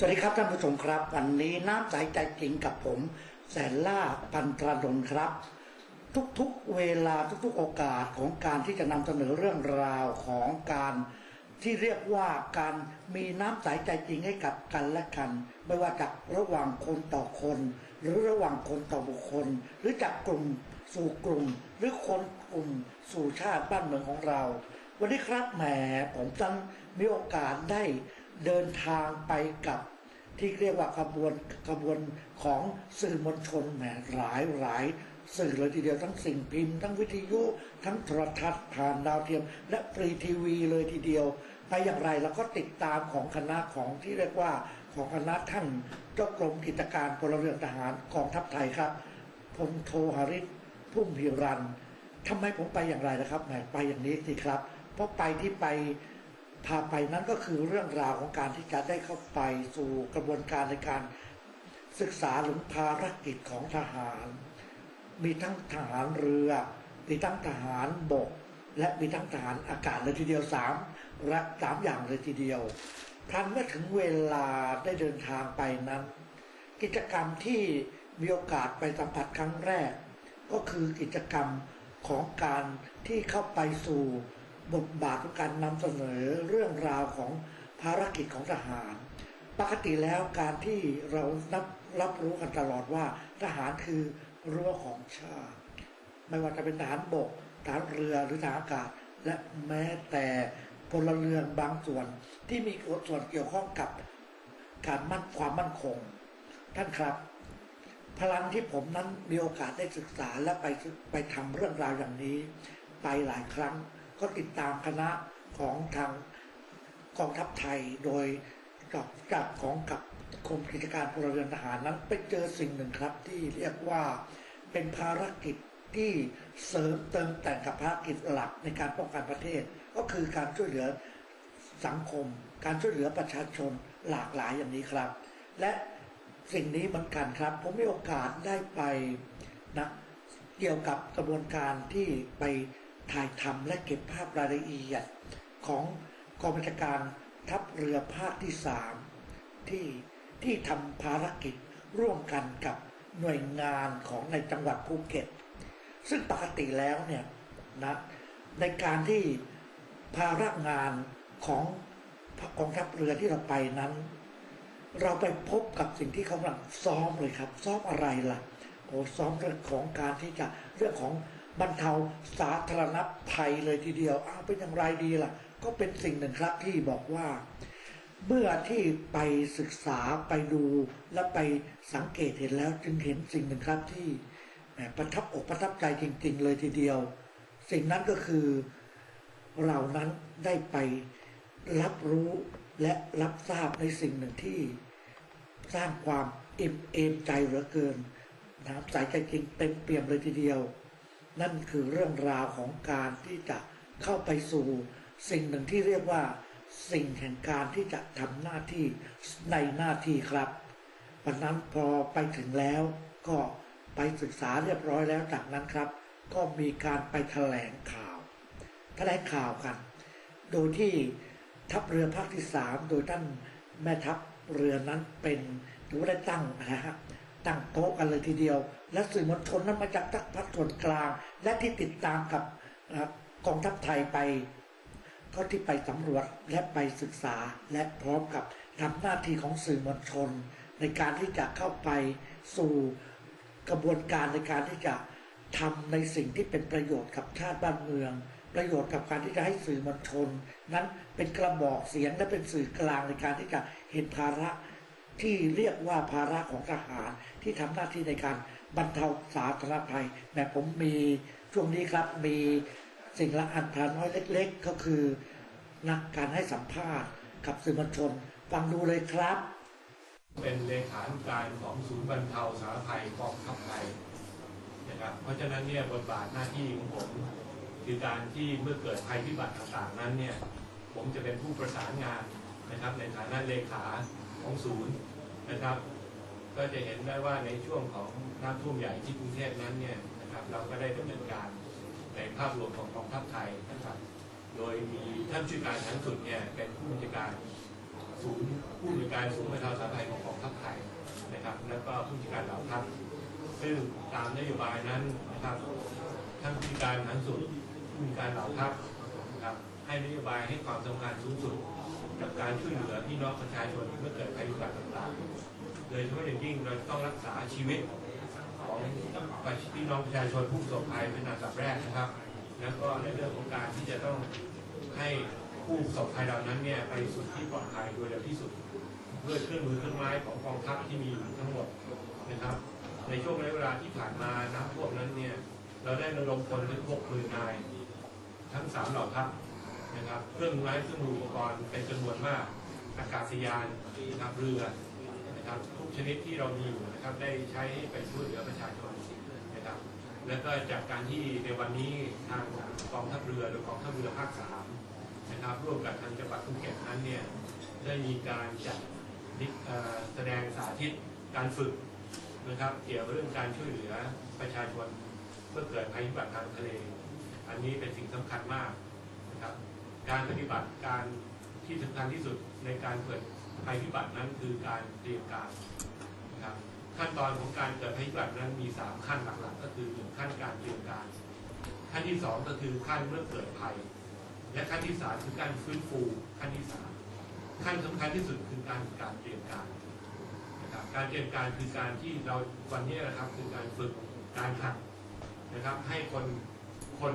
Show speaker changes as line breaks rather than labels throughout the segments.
สวัสดีครับท่านผู้ชมครับ วันนี้น้ำใสใจจริงกับผม แสนล่าพันตรดลครับ ทุกๆเวลาทุกๆโอกาสของการที่จะนำเสนอเรื่องราวของการที่เรียกว่าการมีน้ำใสใจจริงให้กับกันและกัน ไม่ว่าจากระหว่างคนต่อคน หรือระหว่างคนต่อบุคคล หรือจากกลุ่มสู่กลุ่ม หรือคนกลุ่มสู่ชาติบ้านเมืองของเรา วันนี้ครับแหมผมจังมีโอกาสได้ เดินทางไปกับที่เรียกว่าขบวนขบวนของสื่อมวลชนแหมหลายหลายสื่อเลยทีเดียวทั้งสิ่งพิมพ์ทั้งวิทยุทั้งโทรทัศน์ผ่านดาวเทียม และฟรีทีวีเลยทีเดียว ไปอย่างไรเราก็ติดตามของคณะของที่เรียกว่าของคณะท่านเจ้ากรมกิจการพลเรือนทหารกองทัพไทยครับพลโทหริศพุ่มพิรันทำไมผมไปอย่างไรนะครับแหมไปอย่างนี้สิครับ เพราะไปที่ไป พาไปนั้นก็คือเรื่องราวของการที่จะได้เข้าไปสู่กระบวนการในการศึกษาหรือภารกิจของทหาร มีทั้งทหารเรือ มีทั้งทหารบก และมีทั้งทหารอากาศเลยทีเดียวสามและสามอย่างเลยทีเดียวทันเมื่อถึงเวลาได้เดินทางไปนั้น กิจกรรมที่มีโอกาสไปสัมผัสครั้งแรก ก็คือกิจกรรมของการที่เข้าไปสู่ บทบาทของการนำเสนอเรื่องราวของภารกิจของทหาร ปกติแล้วการที่เรานับรับรู้กันตลอดว่าทหารคือรั้วของชาติ ไม่ว่าจะเป็นทหารบกทหารเรือหรือทหารอากาศ และแม้แต่พลเรือนบางส่วนที่มีส่วนเกี่ยวข้องกับการมั่นความมั่นคง ท่านครับ พลังที่ผมนั้นมีโอกาสได้ศึกษาและไปไปทำเรื่องราวอย่างนี้ ไปหลายครั้ง ก็ติดตามคณะของทางกองทัพไทยโดยกับจากของกับกรมกิจการพลเรือนทหารนั้นไปเจอสิ่งหนึ่งครับที่เรียกว่าเป็นภารกิจที่เสริมเติมแต่งกับภารกิจหลักในการป้องกันประเทศ ก็คือการช่วยเหลือสังคม การช่วยเหลือประชาชนหลากหลายอย่างนี้ครับ และสิ่งนี้เหมือนกันครับ ผมมีโอกาสได้ไปนะเกี่ยวกับกระบวนการที่ไป ถ่ายทำและเก็บภาพรายละเอียดของกองบัญชาการทัพเรือภาคที่สามที่ที่ทำภารกิจร่วมกันกับหน่วยงานของในจังหวัดภูเก็ต ซึ่งปกติแล้วเนี่ยนะในการที่ภาระงานของกองทัพเรือที่เราไปนั้น เราไปพบกับสิ่งที่เขากำลังซ้อมเลยครับ ซ้อมอะไรล่ะโอ้ซ้อมเรื่องของการที่จะเรื่องของ บรรเทาสาธารณภัยเลยทีเดียวอ้าเป็นอย่างไรดีล่ะ ก็เป็นสิ่งหนึ่งครับที่บอกว่า เมื่อที่ไปศึกษาไปดูและไปสังเกตเห็นแล้วจึงเห็นสิ่งหนึ่งครับที่ประทับอกประทับใจจริง ๆ เลยทีเดียว สิ่งนั้นก็คือเรานั้นได้ไปรับรู้และรับทราบในสิ่งหนึ่งที่สร้างความเอ็มเอมใจเหลือเกินนะครับใจใจจริงเต็มเปี่ยมเลยทีเดียว นั่นคือเรื่องราวของการที่จะเข้าไปสู่สิ่งหนึ่งที่เรียกว่า สิ่งแห่งการที่จะทำหน้าที่ในหน้าที่ครับวันนั้นพอไปถึงแล้ว ก็ไปศึกษาเรียบร้อยแล้วจากนั้นครับ ก็มีการไปแถลงข่าวแถลงข่าวกัน โดยที่ทัพเรือภาคที่สามโดยท่านแม่ทัพเรือนั้นเป็นหรือว่าได้ตั้งนะฮะ ตั้งโต๊ะกันเลยทีเดียว และสื่อมวลชนนั้นมาจากทัพพักส่วนกลาง และที่ติดตามกับกองทัพไทยไป ก็ที่ไปสำรวจและไปศึกษาและพร้อมกับทำหน้าที่ของสื่อมวลชน ในการที่จะเข้าไปสู่กระบวนการในการที่จะทำในสิ่งที่เป็นประโยชน์กับชาติบ้านเมือง ประโยชน์กับการที่จะให้สื่อมวลชน นั้นเป็นกระบอกเสียงและเป็นสื่อกลางในการที่จะเห็นภาระ ที่เรียกว่าภาระของทหารที่ทำหน้าที่ในการบรรเทาสาธารณภัยแม้ผมมีช่วงนี้ครับมีสิ่งละอันทาน้อยเล็ก ๆ ก็คือนักการให้สัมภาษณ์กับสื่อมวลชนฟังดูเลยครับ
เป็นเลขานุการของศูนย์บรรเทาสาธารณภัยกองทัพไทยนะครับเพราะฉะนั้นเนี่ยบทบาทหน้าที่ของผมคือการที่เมื่อเกิดภัยพิบัติต่างๆนั้นเนี่ยผมจะเป็นผู้ประสานงาน นะครับในฐานะเลขาของศูนย์นะครับ ก็จะเห็นได้ว่าในช่วงของน้ำท่วมใหญ่ที่กรุงเทพนั้นเนี่ยนะครับเราก็ได้ดำเนินการในภาพรวมของกองทัพไทยนะครับ โดยมีท่านผู้การชั้นสุดเนี่ยเป็นผู้บัญชาการศูนย์ผู้บริการศูนย์บรรเทาสาธารณภัยของกองทัพไทยนะครับ แล้วก็ผู้จัดการเหล่าทัพซึ่งตามนโยบายนั้นนะครับท่านผู้จัดการฐานสุดผู้จัดการเหล่าทัพนะครับให้นโยบายให้ความสำคัญสูงสุด กับการช่วยเหลือพี่น้องประชาชนเมื่อเกิดภัยพิบัติต่างๆ โดยเฉพาะอย่างยิ่งเราต้องรักษาชีวิตของพี่น้องประชาชนผู้ประสบภัยเป็นอันดับแรกนะครับ แล้วก็ในเรื่องของการที่จะต้องให้ผู้ประสบภัยเหล่านั้นเนี่ยไปสู่ที่ปลอดภัยโดยเร็วที่สุดด้วยเครื่องมือเครื่องไม้ของกองทัพที่มีอยู่ทั้งหมดนะครับ ในช่วงระยะเวลาที่ผ่านมาน้ำท่วมนั้นเนี่ยเราได้ระดมคนถึง6หมื่นนาย ทั้งสามเหล่าทัพ นะครับเครื่องไม้เครื่องมืออุปกรณ์เป็นจำนวนมาก อากาศยานนะครับเรือนะครับทุกชนิดที่เรามีอยู่นะครับได้ใช้ไปช่วยเหลือประชาชนนะครับแล้วก็จากการที่ในวันนี้ทางกองทัพเรือหรือกองทัพเรือภาคสามนะครับร่วมกับทางจังหวัดภูเก็ตนั้นเนี่ยได้มีการจัดแสดงสาธิตการฝึกนะครับ เกี่ยวกับเรื่องการช่วยเหลือประชาชนเมื่อเกิดภัยพิบัติทางทะเล อันนี้เป็นสิ่งสำคัญมากนะครับ การปฏิบัติการที่สำคัญที่สุดในการเกิดภัยพิบัตินั้นคือการเตรียมการนะครับขั้นตอนของการเกิดภัยพิบัตินั้นมี 3 ขั้นหลักๆ ก็คือหนึ่งขั้นการเตรียมการ ขั้นที่ 2 ก็คือขั้นเมื่อเกิดภัย และขั้นที่ 3 คือการฟื้นฟูขั้นที่ 3 ขั้นสำคัญที่สุดคือการการเตรียมการนะครับการเตรียมการคือการที่เราวันนี้นะครับคือการฝึกการหัดนะครับให้คนคน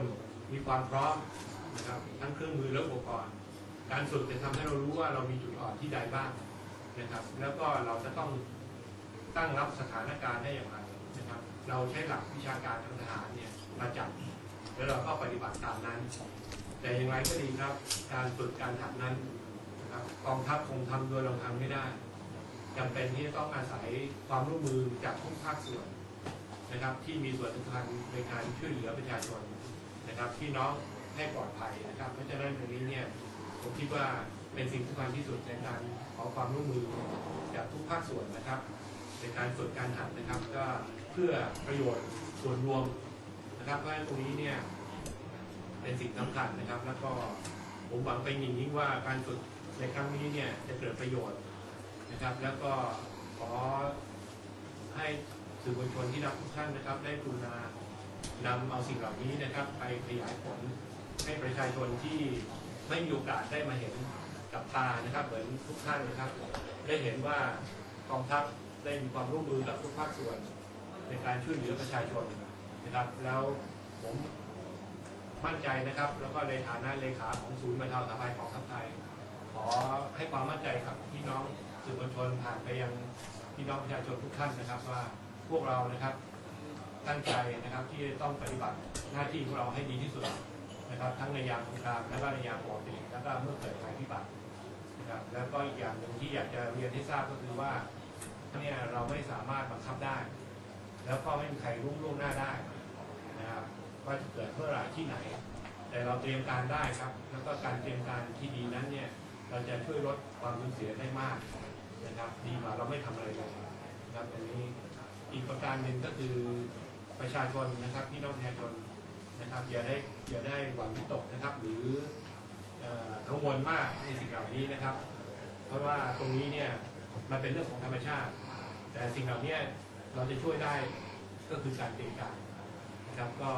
มีความพร้อม นะครับทั้งเครื่องมือและอุปกรณ์ การฝึกจะทำให้เรารู้ว่าเรามีจุดอ่อนที่ใดบ้างนะครับ แล้วก็เราจะต้องตั้งรับสถานการณ์ได้อย่างไรนะครับ เราใช้หลักวิชาการทางทหารเนี่ยมาจับแล้วเราก็ปฏิบัติตามนั้น แต่อย่างไรก็ดีครับ การฝึกการทำนั้นนะครับกองทัพคงทำโดยเราทำไม่ได้จำเป็นที่จะต้องอาศัยความร่วมมือจากทุกภาคส่วนนะครับที่มีส่วนสำคัญในการช่วยเหลือประชาชนนะครับพี่น้อง ให้ปลอดภัยนะครับ เพราะฉะนั้นตรงนี้เนี่ยผมคิดว่าเป็นสิ่งสำคัญที่สุดในการขอความร่วมมือจากทุกภาคส่วนนะครับ ในการฝึกการหัดนะครับ ก็เพื่อประโยชน์ส่วนรวมนะครับเพราะฉะนั้นตรงนี้เนี่ยเป็นสิ่งสำคัญนะครับ แล้วก็ผมหวังไปอย่างยิ่งว่าการฝึกในครั้งนี้เนี่ยจะเกิดประโยชน์นะครับ แล้วก็ขอให้สื่อมวลชนที่รักทุกท่านนะครับ ได้กรุณานำเอาสิ่งเหล่านี้นะครับ ไปขยายผล ให้ประชาชนที่ไม่มีโอกาสได้มาเห็นกับตานะครับเหมือนทุกท่านนะครับ ได้เห็นว่ากองทัพได้มีความร่วมมือกับทุกภาคส่วนในการช่วยเหลือประชาชนนะครับ แล้วผมมั่นใจนะครับ แล้วก็ในฐานะเลขาของศูนย์บรรเทาสารณภัยของทัพไทย ขอให้ความมั่นใจกับพี่น้องสื่อมวลชนผ่านไปยังพี่น้องประชาชนทุกท่านนะครับ ว่าพวกเรานะครับตั้งใจนะครับที่ต้องปฏิบัติหน้าที่ของเราให้ดีที่สุด นะครับทั้งในยามสงครามและก็ในยามปกติแล้วก็เมื่อเกิดภัยพิบัตินะครับแล้วก็อีกอย่างหนึ่งที่อยากจะเรียนให้ทราบก็คือว่าเนี่ยเราไม่สามารถบังคับได้ แล้วก็ไม่มีใครรุ่งล่วงหน้าได้นะครับว่าจะเกิดเมื่อไหร่ที่ไหน แต่เราเตรียมการได้ครับ แล้วก็การเตรียมการที่ดีนั้นเนี่ยเราจะช่วยลดความสูญเสียได้มากนะครับดีกว่าเราไม่ทำอะไรเลยนะครับอันนี้อีกประการหนึ่งก็คือประชาชนนะครับพี่น้องประชาชน นะครับอย่าได้อย่าได้หวังตกนะครับ หรือเอ่อกังวลมากในสิ่งเหล่านี้นะครับ เพราะว่าตรงนี้เนี่ยมันเป็นเรื่องของธรรมชาติ แต่สิ่งเหล่านี้เราจะช่วยได้ก็คือการเตรียมการนะครับ ก็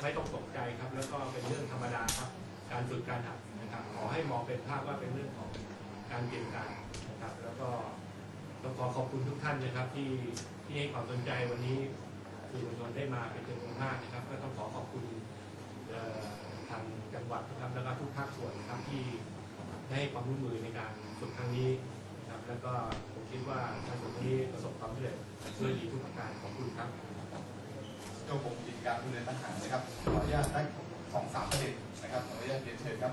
ไม่ต้องตกใจครับ แล้วก็เป็นเรื่องธรรมดาครับ การฝึกการหัดนะครับ ขอให้มองเป็นภาพว่าเป็นเรื่องของการเตรียมการนะครับ แล้วก็ต้องขอขอบคุณทุกท่านนะครับที่ที่ให้ความสนใจวันนี้ สื่อมวลชนได้มาเป็นจำนวนมากนะครับ ก็ต้องขอขอบคุณทางจังหวัดนะครับแล้วก็ทุกภาคส่วนนะครับที่ให้ความร่วมมือในการฝึกครั้งนี้นะครับ แล้วก็ผมคิดว่าการฝึกนี้ประสบความสำเร็จด้วยดีทุกประการขอบคุณครับ
ก็ผมกิจการคุณเรีนทหารนะครับขออนุญาตได้สองสามประเด็นนะครับขออนุญาตเรียนเชิญครับ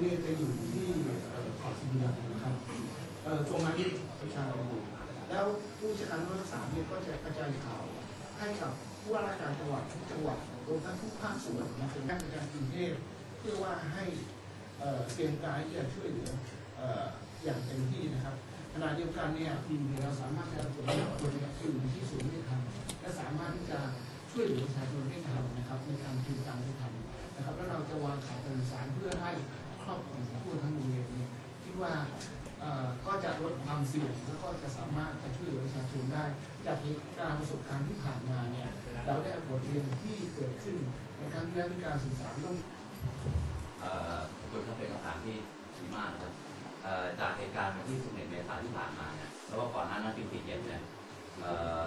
เนี่
ยจะอยู่ที่เอ่อเกาะสิมิลันนะครับเอ่อตรงนั้นประชาชนอยู่แล้วผู้จัดการรักษาเนี่ยก็จะกระจายข่าวให้กับผู้ว่าราชการจังหวัดทุกจังหวัดรวมทั้งทุกภาคส่วนนะครับด้านการกรุงเทพเพื่อว่าให้เอ่อเตรียมการที่จะช่วยเหลือเอ่ออย่างเต็มที่นะครับขณะเดียวกันเนี่ยเราสามารถจะตรวจสอบคนเนี่ยอยู่ที่ศูนย์ไม่ทันและสามารถที่จะช่วยเหลือประชาชนได้ทันนะครับในการคืนตังค์ได้ทันนะครับ แล้วเราจะวางข่าวการสารเพื่อให้ ครอบคลุมทั่วทั้งโรงเรียนเนี่ยคิดว่าก็จะลดความเสี่ยงแล้วก็จะสามารถจะช่วยเหลือประชาชนได้ จากเหตุการณ์ประสบการณ์ที่ผ่านมาเนี่ยเราได้บทเรียนที่เกิดขึ้นในครั้งที่แล้วมีการสื่อสารต้อง
เอ่อคุณก็เป็นคำถามที่ดีมากนะครับจากเหตุการณ์วันที่ 11 เมษายนที่ผ่านมาเนี่ยแล้วก็ก่อนหน้านั้นปีเจ็ดเนี่ย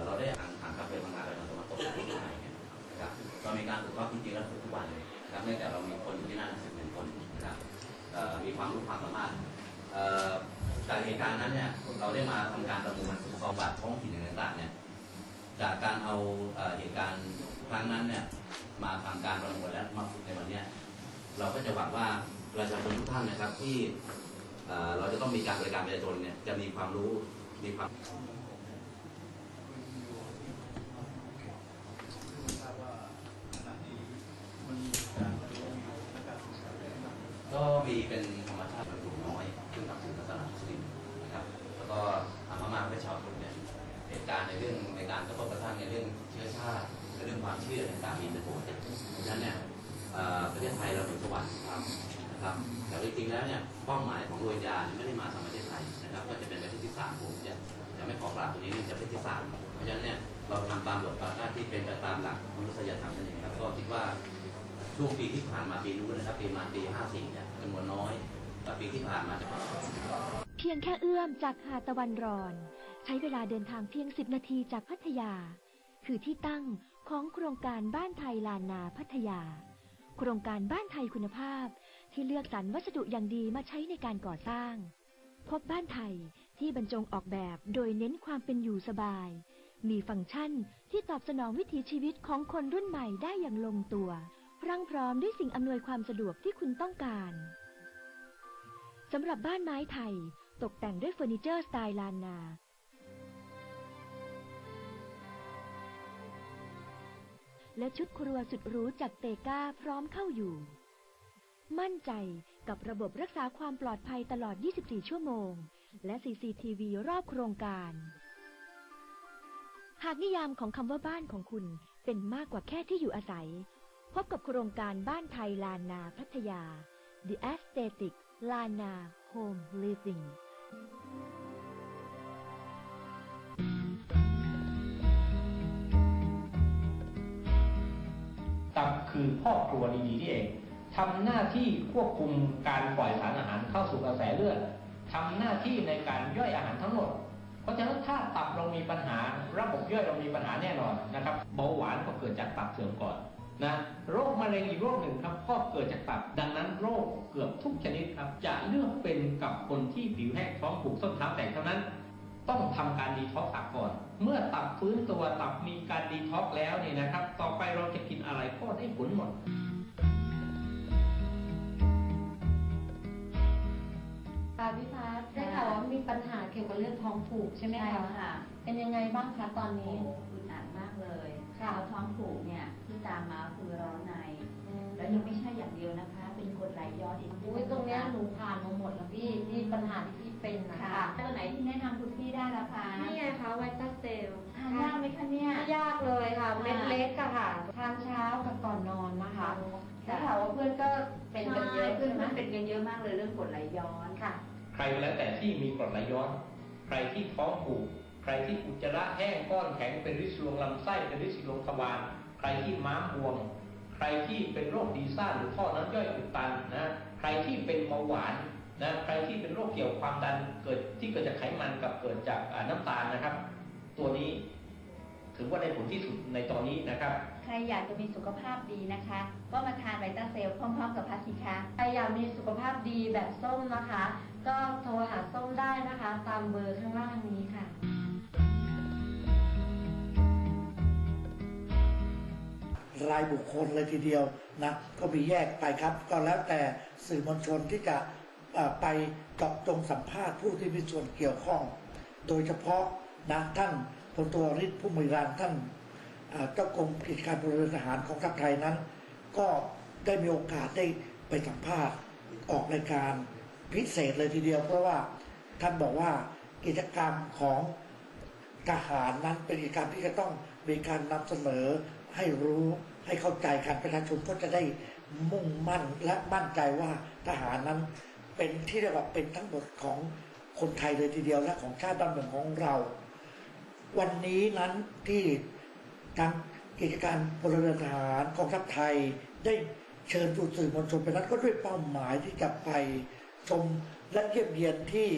เราได้อ่านทางการเป็นบางงานไปทางตะวันตกของที่ไทยเนี่ยนะครับเรามีการฝึกรอบจริงๆแล้วทุกวันเลยนะครับเนื่องจากเรามีคนอยู่ที่นั่น มีความรู้ความสามารถจากเหตุการณ์นั้นเนี่ยเราได้มาทำการประมวลสอบบัตรท้องถิ่นต่างๆเนี่ยจากการเอาเหตุการณ์ครั้งนั้นเนี่ยมาทำการประมวลและมาฝึกในวันเนี้ยเราก็จะหวังว่าประชาชนทุกท่านนะครับที่เราจะต้องมีการบริการประชาชนเนี่ยจะมีความรู้มีความ ที่สามเพราะฉะนั้นเนี่ยเราทำตามบทบาทหน้าที่เป็นไปตามหลักมนุษยธรรมนั่นเองครับก็คิดว่าช่วงปีที่ผ่านมาปีนู้นนะครับปีมาปี54เนี่ยจำนวนน้อยแต่ปีที่ผ่านมาจะ
เพียงแค่เอื้อมจากหาดตะวันรอน ใช้เวลาเดินทางเพียง10นาทีจากพัทยา คือที่ตั้งของโครงการบ้านไทยลานนาพัทยา โครงการบ้านไทยคุณภาพที่เลือกสรรวัสดุอย่างดีมาใช้ในการก่อสร้าง พบบ้านไทย ที่บรรจงออกแบบโดยเน้นความเป็นอยู่สบาย มีฟังก์ชันที่ตอบสนองวิถีชีวิตของคนรุ่นใหม่ได้อย่างลงตัว พรั่งพร้อมด้วยสิ่งอำนวยความสะดวกที่คุณต้องการสำหรับบ้านไม้ไทย ตกแต่งด้วยเฟอร์นิเจอร์สไตล์ลานนา และชุดครัวสุดหรูจากเตก้าพร้อมเข้าอยู่ มั่นใจกับระบบรักษาความปลอดภัยตลอด 24 ชั่วโมง และ CCTV รอบโครงการ หากนิยามของคำว่าบ้านของคุณเป็นมากกว่าแค่ที่อยู่อาศัย พบกับโครงการบ้านไทยลานนาพัทยา The Aesthetic ลานนา Home Living
ตับคือพ่อครัวดีๆนี่เองทำหน้าที่ควบคุมการปล่อยสารอาหารเข้าสู่กระแสเลือด ทำหน้าที่ในการย่อยอาหารทั้งหมด เพราะฉะนั้นถ้าตับเรามีปัญหา ระบบย่อยเรามีปัญหาแน่นอนนะครับเบาหวานก็เกิดจากตับเสื่อมก่อนนะโรคมะเร็งอีกโรคหนึ่งครับก็เกิดจากตับ ดังนั้นโรคเกือบทุกชนิดครับ จะเลือกเป็นกับคนที่ผิวแห้งท้องผูกส้นเท้าแตกเท่านั้น ต้องทำการดีท็อกซ์ตับก่อน เมื่อตับฟื้นตัวตับมีการดีท็อกซ์แล้วเนี่ยนะครับ ต่อไปเราจะกินอะไรก็ได้ผลหมด
ค่ะพี่พัฒน์ได้ข่าวว่ามีปัญหาเกี่ยวกับเรื่องท้องผูกใช่ไหม
ใช่
คะ
ค่ะ
เป็นยังไงบ้างคะตอน
โอ้
นี้
โหอึดอัดมากเลย
ค่ะ
แล้วท้องผูกเนี่ยที่ตามมาคือร้อนใน แล้วยังไม่ใช่อย่างเดียวนะคะ เป็นกรดไหลย้อนอีก
อุ้ยตรงเนี้ยหนูผ่านมาหมดแล้วพี่ที่ปัญหาที่พี่เป็นนะ
ค่ะ
คะ
ตัวไหนที่แนะนำคุณพี่ได้ละคะ
นี่ไงคะไวต้าเซล
ทานยากไหมคะเนี่ย
ไม่ยากเลยค่ะเม็ดเล็กอะค่ะทานเช้ากับก่อนนอนนะคะได้ข่าวว่าเพื่อนก็เป็นกันเยอะ
เพื่อน
ใช่ไหม
ๆเป็นกันเยอะมากเลยเรื่องกรดไหลย้อน
ค่ะ
ใครก็แล้วแต่ที่มีกรดไหลย้อน ใครที่ท้องผูก ใครที่อุจจาระแห้งก้อนแข็งเป็นริดรวงลำไส้เป็นริดรวงทวาร ใครที่ม้ามบวม ใครที่เป็นโรคดีซ่านหรือท่อน้ำย่อยอุดตันนะ ใครรที่เป็นเบาหวานนะ ใครที่เป็นโรคเกี่ยวกับความดันเกิดที่เกิดจากไขมันกับเกิดจากอ่าน้ำตาลนะครับ ตัวนี้ถือว่าได้ผลที่สุดในตอนนี้นะครับ
ใครอยากจะมีสุขภาพดีนะคะ ก็มาทานไวต้าเซลพร้อมๆกับพัสสิคะ
ใครอยากมีสุขภาพดีแบบส้มนะคะ ก็โทรหาส้มได้นะคะ ตามเบอร์ข้างล่างนี้ค่ะ
รายบุคคลเลยทีเดียวนะก็มีแยกไปครับ ก็แล้วแต่สื่อมวลชนที่จะไปเจาะจงสัมภาษณ์ผู้ที่มีส่วนเกี่ยวข้อง โดยเฉพาะนะท่านพลตัวริศผู้มีรานท่านเอ่อเจ้ากรมกิจการพลเรือนทหารของทัพไทยนั้น ก็ได้มีโอกาสได้ไปสัมภาษณ์ออกรายการ พิเศษเลยทีเดียวเพราะว่าท่านบอกว่ากิจกรรมของทหารนั้นเป็นกิจกรรมที่จะต้องมีการนำเสนอให้รู้ให้เข้าใจกันประชาชนก็จะได้มุ่งมั่นและมั่นใจว่าทหารนั้น เป็นที่เรียกว่าเป็นทั้งหมดของคนไทยเลยทีเดียวและของชาติบ้านเมืองของเรา วันนี้นั้นที่ทางกิจการพลเรือนทหารกองทัพไทยได้เชิญผู้สื่อมวลชนไปนั้นก็ด้วยเป้าหมายที่จะไป ชมและเยี่ยมเยียนที่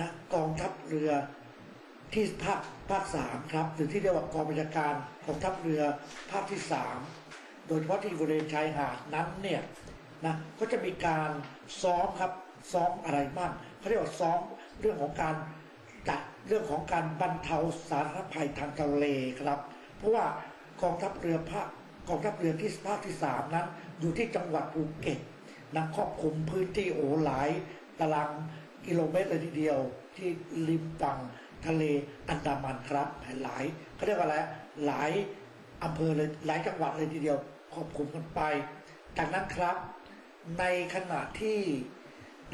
นะกองทัพเรือที่ภาคภาคสามครับหรือที่เรียกว่ากองบัญชาการกองทัพเรือภาคที่สามโดยเฉพาะที่บริเวณชายหาดนั้นเนี่ยนะก็จะมีการซ้อมครับซ้อมอะไรบ้างเขาเรียกว่าซ้อมเรื่องของการจัดเรื่องของการบรรเทาสาธารณภัยทางทะเลครับ เพราะว่ากองทัพเรือภาคกองทัพเรือที่ภาคที่สามนั้น อยู่ที่จังหวัดภูเก็ต นะครอบคลุมพื้นที่โอ้หลายตารางกิโลเมตรเลยทีเดียว ที่ริมฝั่งทะเลอันดามันครับหลายเขาเรียกว่าอะไรหลายอำเภอเลยหลายจังหวัดเลยทีเดียวครอบคลุมกันไปจากนั้นครับ ในขณะที่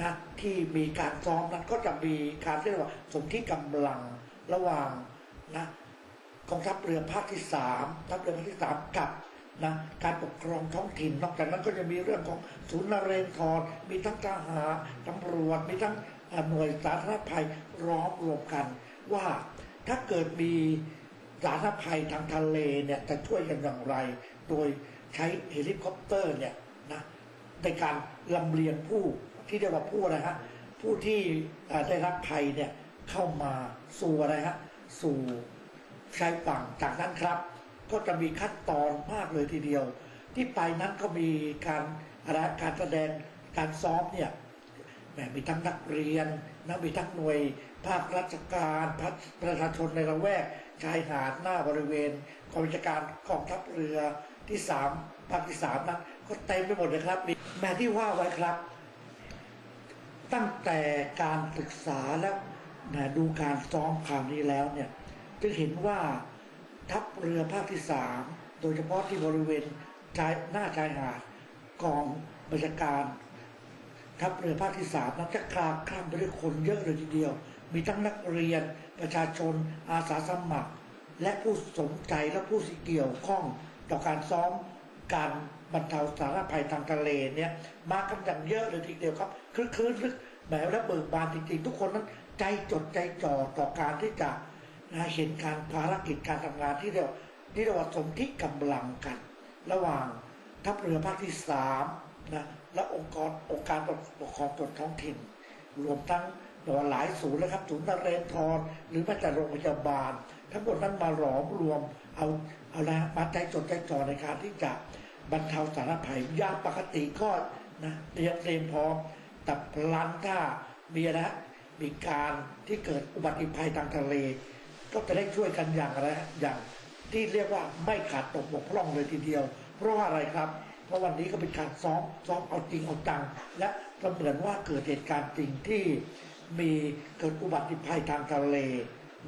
นะที่มีการซ้อมนั้นก็จะมีการเรียกว่าสมที่กำลังระหว่างนะกองทัพเรือภาคที่สามทัพเรือภาคที่สามกับ นะการปกครองท้องถิ่นนอกจากนั้นก็จะมีเรื่องของศูนย์นเรนทรมีทั้งทหารตำรวจมีทั้งหน่วยสาธารณภัยร้อมรวมกัน ว่าถ้าเกิดมีสาธารณภัยทางทะเลเนี่ยจะช่วยกันอย่างไร โดยใช้เฮลิคอปเตอร์เนี่ยนะในการลำเลียงผู้ที่เรียกว่าผู้อะไรฮะผู้ที่ได้รับภัยเนี่ยเข้ามาสู่อะไรฮะสู่ชายฝั่งจากนั้นครับ ก็จะมีขั้นตอนมากเลยทีเดียว ที่ไปนั้นก็มีการอะไรการแสดงการซ้อมเนี่ยแหมมีทั้งนักเรียนนะมีทั้งหน่วยภาคราชการพประชาชนในละแวกชายหาดหน้าบริเวณกองบัญชาการกองทัพเรือที่สามภาคที่สามนั้นก็เต็มไปหมดเลยครับมีแม่ที่ว่าไว้ครับ ตั้งแต่การศึกษาและนะดูการซ้อมคราวนี้แล้วเนี่ยจึงเห็นว่า ทัพเรือภาคที่สามโดยเฉพาะที่บริเวณชายหน้าชายหาดกองบัญชาการทัพเรือภาคที่สามนั้นจะคลาคล่ำไปด้วยคนเยอะเลยทีเดียว มีทั้งนักเรียนประชาชนอาสาสมัคร และผู้สนใจและผู้ที่เกี่ยวข้องต่อการซ้อมการบรรเทาสาธารณภัยทางทะเลเนี่ยมากันอย่างเยอะเลยทีเดียวครับคลึกคลื้นลึกแหมและเบิกบานจริงๆ ทุกคนนั้นใจจดใจจ่อต่อการที่จะ นะเห็นการภารกิจการทำงานที่เรียกว่าที่เรียกว่าสมที่กำลังกัน ระหว่างทัพเรือภาคที่สามนะและองค์กรองค์การปกครองส่วนท้องถิ่น รวมทั้งหลายศูนย์เลยครับศูนย์นเรนทรหรือแม้แต่โรงพยาบาล ทั้งหมดนั้นมาหลอมรวมเอาเอาละมาใจจดใจจ่อในการที่จะบรรเทาสาธารณภัยยามปกติก็นะเตรียมเตรียมพร้อมแต่พลันถ้ามีนะมีการที่เกิดอุบัติภัยทางทะเล ก็จะได้ช่วยกันอย่างไรอย่างที่เรียกว่าไม่ขาดตกบกพร่องเลยทีเดียว เพราะว่าอะไรครับ เพราะวันนี้ก็เป็นการซ้อมซ้อมเอาจริงเอาจัง และเหมือนว่าเกิดเหตุการณ์จริงที่มีเกิดอุบัติภัยทางทะเล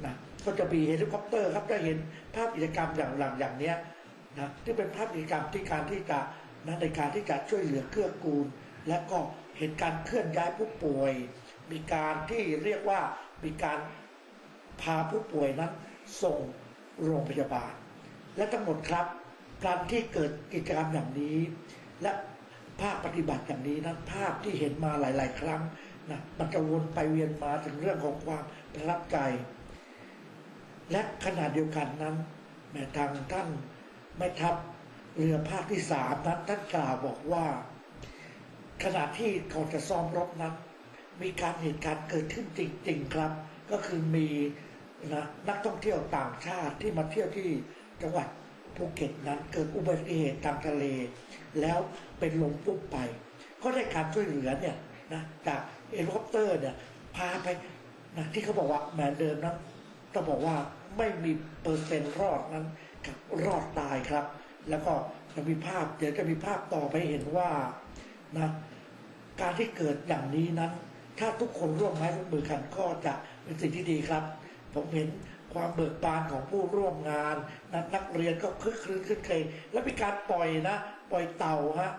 นะก็จะมีเฮลิคอปเตอร์ครับได้เห็นภาพกิจกรรมอย่างหลังอย่างเนี้ยนะที่เป็นภาพกิจกรรมที่การที่จะนะในการที่จะช่วยเหลือเกื้อกูล และก็เห็นการเคลื่อนย้ายผู้ป่วย มีการที่เรียกว่ามีการ พาผู้ป่วยนั้นส่งโรงพยาบาล และทั้งหมดครับ การที่เกิดกิจกรรมอย่างนี้ และภาคปฏิบัติอย่างนี้นั้นภาพที่เห็นมาหลาย ๆ ครั้งนะมันจะวนไปเวียนมาถึงเรื่องของความประทับใจ และขณะเดียวกันนั้น แม้ทางท่านแม่ทัพเรือภาคที่สามนั้นท่านกล่าวบอกว่า ขณะที่ก่อนจะซ้อมรบนั้น มีการเหตุการณ์เกิดขึ้นจริง ๆ ครับ ก็คือมีนะนักท่องเที่ยวต่างชาติที่มาเที่ยวที่จังหวัดภูเก็ตนั้นเกิดอุบัติเหตุทางทะเล แล้วเป็นลมปุ๊บไป ก็ได้การช่วยเหลือเนี่ยนะจากเฮลิคอปเตอร์เนี่ยพาไปนะที่เขาบอกว่าแหมเดิมนั้นต้องบอกว่าไม่มีเปอร์เซ็นต์รอดนั้นกับรอดตายครับ แล้วก็จะมีภาพเดี๋ยวจะมีภาพต่อไปเห็นว่านะการที่เกิดอย่างนี้นั้น ถ้าทุกคนร่วมไม้ร่วมมือกันก็จะ เป็นสิ่งที่ดีครับ ผมเห็นความเบิกบานของผู้ร่วมงานนะนักเรียนก็คึกคืนขึ้นเคย แล้วมีการปล่อยนะ ปล่อยเต่าฮะ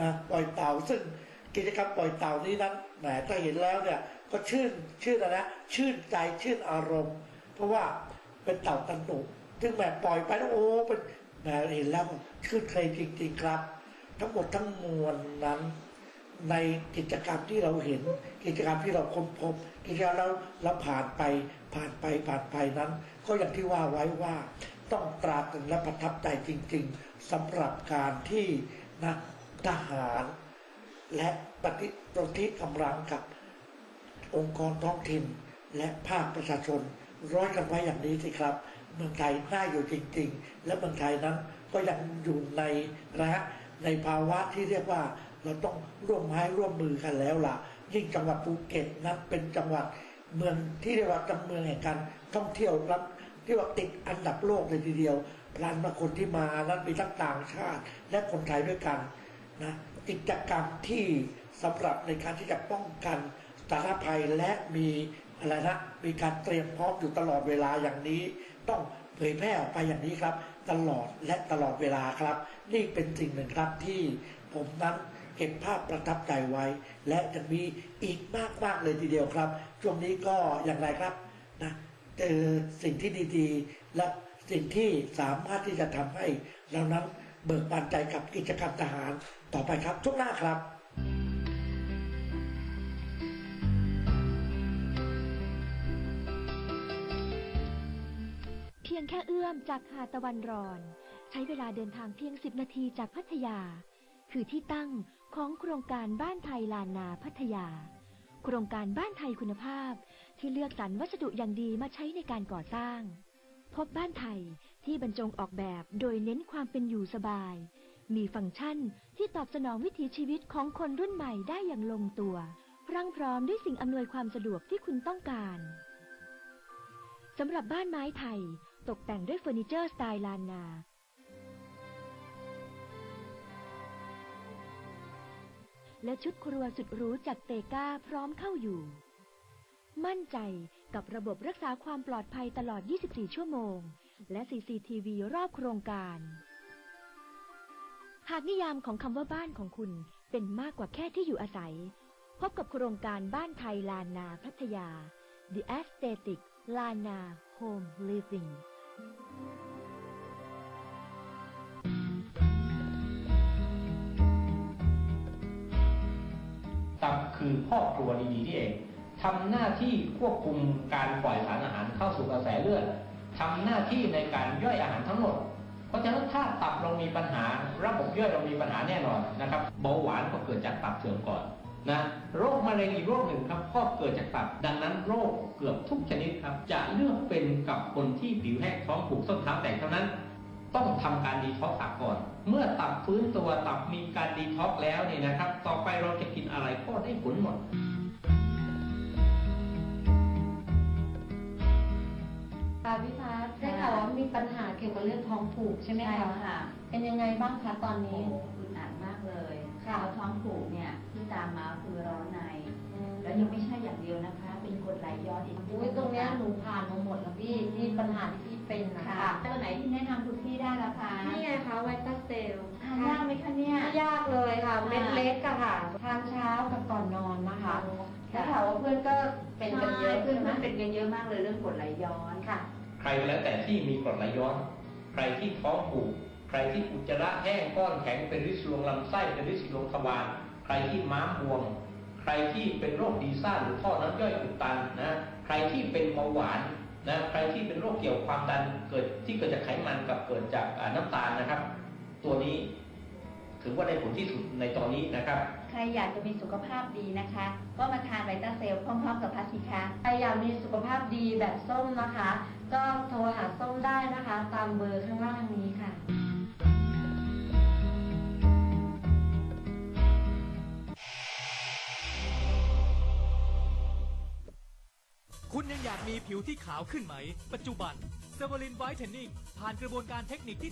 นะปล่อยเต่าซึ่งกิจกรรมปล่อยเต่านี้นั้นแหมถ้าเห็นแล้วเนี่ยก็ชื่นชื่นอะไรนะชื่นใจชื่นอารมณ์ เพราะว่าเป็นเต่าตันหนุซึ่งแหมปล่อยไปแล้วโอ้เป็นแหมเห็นแล้วชื่นใจจริงๆครับ ทั้งหมดทั้งมวลนั้น ในกิจกรรมที่เราเห็นกิจกรรมที่เราค้นพบ กิจกรรมเราเราผ่านไปผ่านไปผ่านไปนั้น ก็อย่างที่ว่าไว้ว่าต้องตราตรึงและประทับใจจริง ๆสำหรับการที่นะทหาร และปฏิปฏิกำลังกับ องค์กรท้องถิ่น และภาคประชาชน ร้อยกันไว้อย่างนี้สิครับ เมืองไทยน่าอยู่จริง ๆ และเมืองไทยนั้นก็ยังอยู่ในนะฮะในภาวะที่เรียกว่าเราต้องร่วมไม้ร่วมมือกันแล้วล่ะ ยิ่งจังหวัดภูเก็ตนั้นเป็นจังหวัดเมืองที่เรียกว่าจังเมืองแห่งการท่องเที่ยวรับที่ว่าติดอันดับโลกเลยทีเดียวพลันมาคนที่มานั้นมีทั้งต่างชาติ และคนไทยด้วยกันนะกิจกรรมที่สำหรับในการที่จะป้องกันสาธารณภัยและมีอะไรนะมีการเตรียมพร้อมอยู่ตลอดเวลาอย่างนี้ ต้องเผยแพร่ออกไปอย่างนี้ครับ ตลอดและตลอดเวลาครับ นี่เป็นสิ่งหนึ่งครับที่ผมนั้น เก็บภาพประทับใจไว้ และจะมีอีกมากมากเลยทีเดียวครับ ช่วงนี้ก็อย่างไรครับนะเจอสิ่งที่ดีๆ และสิ่งที่สามารถที่จะทำให้เรานั้นเบิกบานใจกับกิจกรรมทหารต่อไปครับช่วงหน้าครับ
เพียงแค่เอื้อมจากหาดตะวันรอน ใช้เวลาเดินทางเพียง10นาทีจากพัทยา คือที่ตั้ง ของโครงการบ้านไทยลานนาพัทยา โครงการบ้านไทยคุณภาพที่เลือกสรรวัสดุอย่างดีมาใช้ในการก่อสร้าง พบบ้านไทยที่บรรจงออกแบบโดยเน้นความเป็นอยู่สบาย มีฟังก์ชันที่ตอบสนองวิถีชีวิตของคนรุ่นใหม่ได้อย่างลงตัวพรั่งพร้อมด้วยสิ่งอำนวยความสะดวกที่คุณต้องการสำหรับบ้านไม้ไทย ตกแต่งด้วยเฟอร์นิเจอร์สไตล์ลานนา และชุดครัวสุดหรูจากเตกาพร้อมเข้าอยู่ มั่นใจกับระบบรักษาความปลอดภัยตลอด 24 ชั่วโมง และ CCTV รอบโครงการ หากนิยามของคำว่าบ้านของคุณเป็นมากกว่าแค่ที่อยู่อาศัย พบกับโครงการบ้านไทยลานนาพัทยา The Aesthetic ลานนา Home Living
คือครอบครัวดีๆที่เองทำหน้าที่ควบคุมการปล่อยสารอาหารเข้าสู่กระแสเลือดทำหน้าที่ในการย่อยอาหารทั้งหมด เพราะฉะนั้นถ้าตับเรามีปัญหา ระบบย่อยเรามีปัญหาแน่นอนนะครับเบาหวานก็เกิดจากตับเสื่อมก่อนนะโรคมะเร็งอีกโรคหนึ่งครับก็เกิดจากตับ ดังนั้นโรคเกือบทุกชนิดครับจะเลือกเป็นกับคนที่ผิวแห้งท้องผูกส้นเท้าแตกเท่านั้น ต้องทำการดีท็อกซ์ตับก่อน เมื่อตับฟื้นตัวตับมีการดีท็อกซ์แล้วเนี่ยนะครับ ต่อไปเราจะกินอะไรก็ได้ผลหมด
ค่ะพี่พัฒน์ได้ข่าวว่ามีปัญหาเกี่ยวกับเรื่องท้องผูกใช่ไหม
ใช่
คะ
ค่ะ
เป็นยังไงบ้างคะตอนนี้
โอ้อึดอัดมากเลย
ค่ะ
พอท้องผูกเนี่ยที่ตามมาคือร้อนใน แล้วยังไม่ใช่อย่างเดียวนะคะ เป็นกรดไหลย้อนอีก
อุ้ยตรงเนี้ยหนูผ่านมาหมดแล้วพี่ที่ปัญหาที่พี่เป็นนะ
ค่ะ
คะ
ตัวไหนที่แนะนำคุณพี่ได้ละคะ
นี่ไงคะไวต้าเซล
ทานยากไหมคะเนี่ย
ไม่ยากเลยค่ะเม็ดเล็กอะค่ะทานเช้ากับก่อนนอนนะคะได้ข่าวว่าเพื่อนก็เป็นกันเยอะ
เพื่อน
ใช่ไหม
ๆเป็นกันเยอะมากเลยเรื่องกรดไหลย้อน
ค่ะ
ใครก็แล้วแต่ที่มีกรดไหลย้อน ใครที่ท้องผูก ใครที่อุจจาระแห้งก้อนแข็งเป็นริดรวงลำไส้เป็นริดรวงทวารใครที่ม้ามบวม ใครที่เป็นโรคดีซ่าหรือท่อน้ำย่อยอุดตันนะใครที่เป็นเบาหวานนะใครที่เป็นโรคเกี่ยวกับความดันเกิดที่เกิดจากไขมันกับเกิดจากน้ำตาลนะครับ ตัวนี้ถือว่าได้ผลที่สุดในตอนนี้นะครับ
ใครอยากจะมีสุขภาพดีนะคะ ก็มาทานไวต้าเซลพร้อมๆกับพัสสิคะ
ใครอยากมีสุขภาพดีแบบส้มนะคะ ก็โทรหาส้มได้นะคะ ตามเบอร์ข้างล่างนี้ค่ะ
คุณยังอยากมีผิวที่ขาวขึ้นไหม ปัจจุบันเซเวอรินไวท์เทนนิ่งผ่านกระบวนการเทคนิคที่